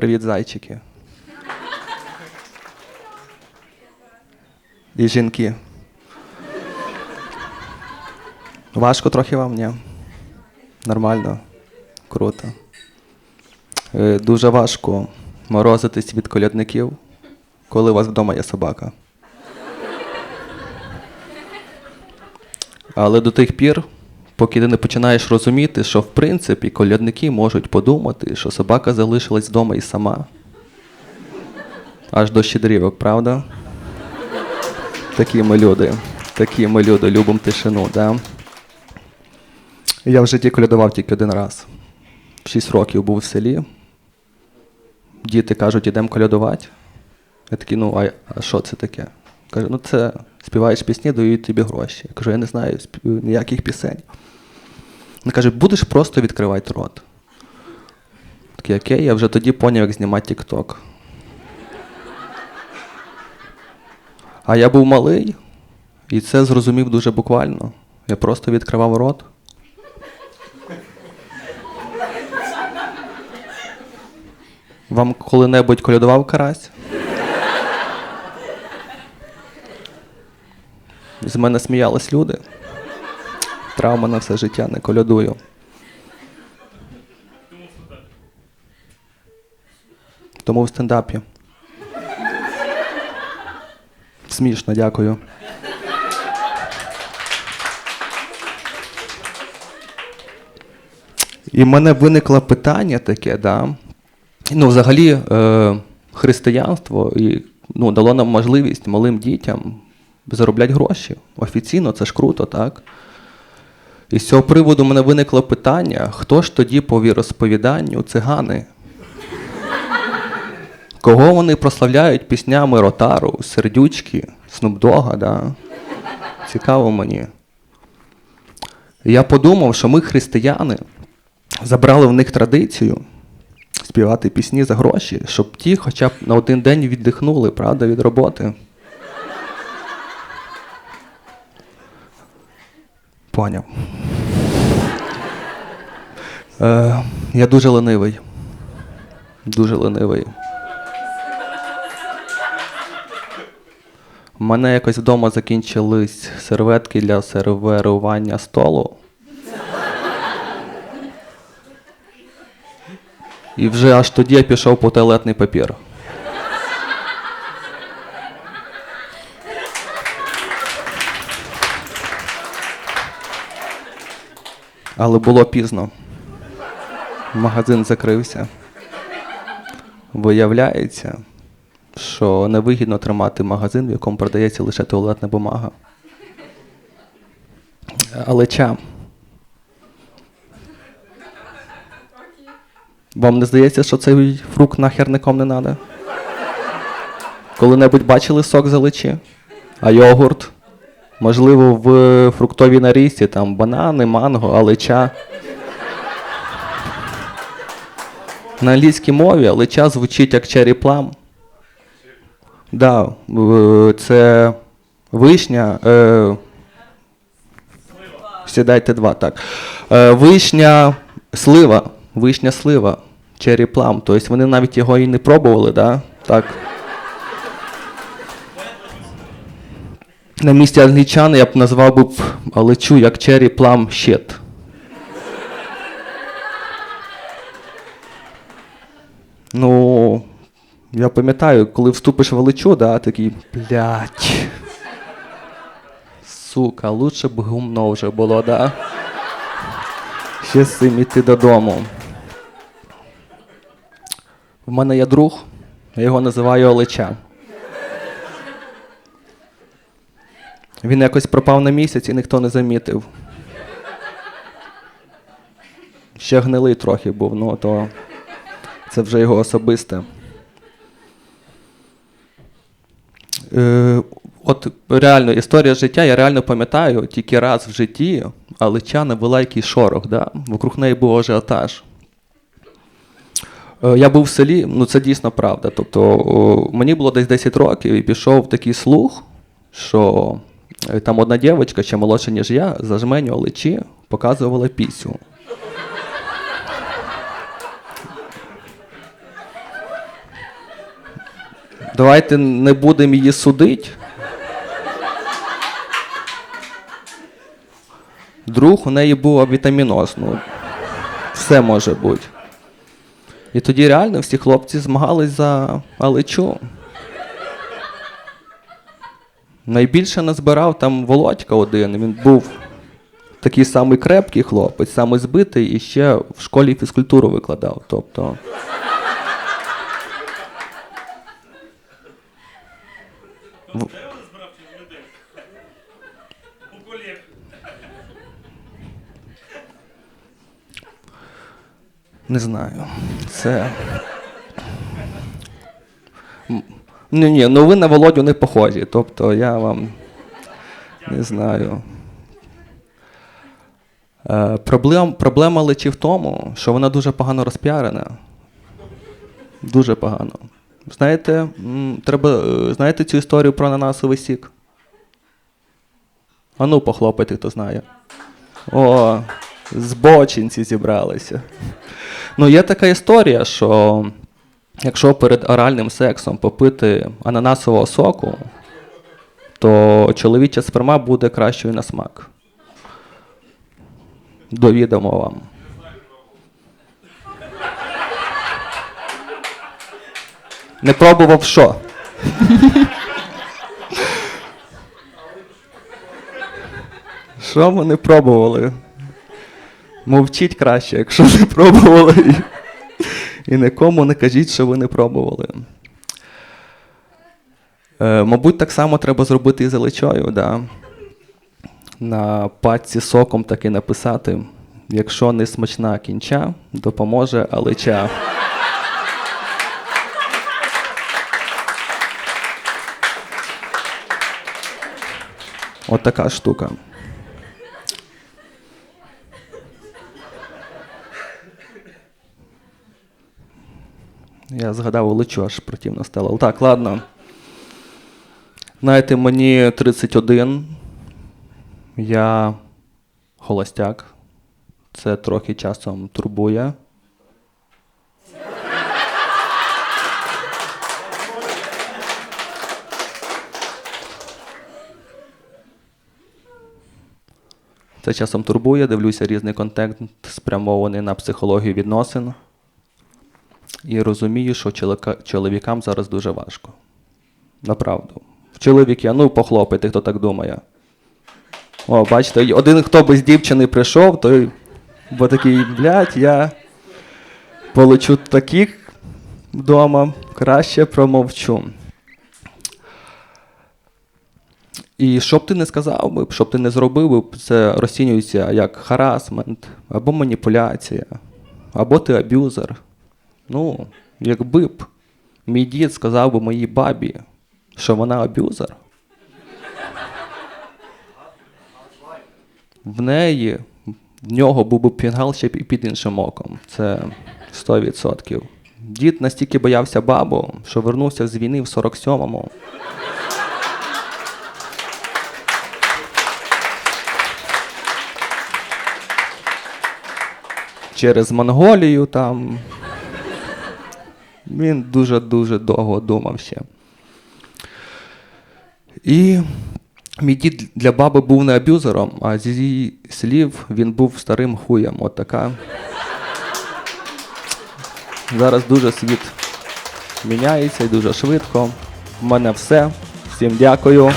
Привіт, зайчики. І жінки. Важко трохи вам, ні? Нормально. Круто. Е, Дуже важко морозитись від колядників, коли у вас вдома є собака. Але до тих пір, поки ти не починаєш розуміти, що в принципі колядники можуть подумати, що собака залишилась вдома і сама. Аж до щедрівок, правда? Такі ми люди. Такі ми люди, любимо тишину, да? Я в житті колядував тільки один раз. В 6 років був в селі. Діти кажуть, ідемо колядувати. Я такий, ну, а, що це таке? Каже, ну це співаєш пісні, дають тобі гроші. Я кажу, я не знаю ніяких пісень. Він каже, будеш просто відкривати рот. Такий, окей, я вже тоді поняв, як знімати TikTok. А я був малий, і це зрозумів дуже буквально. Я просто відкривав рот. Вам коли-небудь колядував карась? З мене сміялись люди. Травма на все життя не колядую. Тому в стендапі. Смішно, дякую. І в мене виникло питання таке, да. Ну, взагалі, е, християнство і, ну, дало нам можливість малим дітям заробляти гроші. Офіційно це ж круто, так? І з цього приводу в мене виникло питання: хто ж тоді по віросповіданню цигани? Кого вони прославляють піснями Ротару, Сердючки, Снупдога, да? Цікаво мені. Я подумав, що ми, християни, забрали в них традицію співати пісні за гроші, щоб ті хоча б на один день віддихнули, правда, від роботи. Поняв. Е, я дуже ленивий. Дуже ленивий. У мене якось вдома закінчились серветки для серверування столу. І вже аж тоді я пішов по туалетний папір. Але було пізно. Магазин закрився. Виявляється, що невигідно тримати магазин, в якому продається лише туалетна бумага. Але чам. Вам не здається, що цей фрукт нахер нікому не треба? Коли-небудь бачили сок за личі? А йогурт? Можливо, в фруктовій нарізці там банани, манго, алеча. На англійській мові алеча звучить як cherry plum. Да, це вишня. Е, сідайте два, так. Е, вишня слива. Вишня слива. Cherry plum. Тобто вони навіть його і не пробували, да? так? На місці англічан я б назвав би б алечу як cherry plum shit. Ну, я пам'ятаю, коли вступиш в Алечу, да, такий, блядь. Сука, лучше б гумно вже було, да? Ще з цим іти додому. В мене є друг, я його називаю Олеча. Він якось пропав на місяць і ніхто не замітив. Ще гнилий трохи був, ну то це вже його особисте. Е, от реально історія життя, я реально пам'ятаю тільки раз в житті, але чана була якийсь шорох, да? вокруг неї був ажіотаж. Е, Я був в селі, ну це дійсно правда. Тобто о, мені було десь 10 років і пішов такий слух, що там одна дівчинка, ще молодша, ніж я, зажменю личі, показувала пісю. Давайте не будемо її судити. Друг у неї був авітаміноз. Ну, все може бути. І тоді реально всі хлопці змагались за Алечу. Найбільше назбирав там Володька один. Він був такий самий крепкий хлопець, самий збитий, і ще в школі фізкультуру викладав. Тобто. Не знаю. Це. М, Ні, ні, ну ви на Володю не похожі. Тобто я вам не знаю. Е, проблем, проблема лечі в тому, що вона дуже погано розпіарена. Дуже погано. Знаєте, треба, е, знаєте цю історію про ананасовий сік? А ну, похлопайте, хто знає. О, збочинці зібралися. Ну, є така історія, що якщо перед оральним сексом попити ананасового соку, то чоловіча сперма буде кращою на смак. Довідамо вам. Не пробував що? Що ми не пробували? Мовчіть краще, якщо не пробували. І, нікому не кажіть, що ви не пробували. Е, мабуть, так само треба зробити і з Алечою, да? На пачці соком так і написати: якщо не смачна кінча, допоможе Алеча. От штука. Я згадав Олечу, аж противно стало. Так, ладно. Знаєте, мені 31. Я холостяк. Це трохи часом турбує. Це часом турбує, дивлюся різний контент, спрямований на психологію відносин. І розумію, що чоловікам зараз дуже важко. Направду. А ну похлопайте, хто так думає. О, бачите, один, хто без дівчини прийшов, той бо такий, блядь, я полечу таких вдома, краще промовчу. І що б ти не сказав би, що б ти не зробив, би, це розцінюється як харасмент, або маніпуляція, або ти аб'юзер. Ну, якби б мій дід сказав би моїй бабі, що вона аб'юзер, в неї, в нього був би пінгал ще і під іншим оком. Це 100%. Дід настільки боявся бабу, що вернувся з війни в 47-му. Через Монголію там. Він дуже-дуже довго думав ще. І мій дід для баби був не аб'юзером, а з її слів він був старим хуєм. От така. Зараз дуже світ міняється і дуже швидко. У мене все. Всім дякую.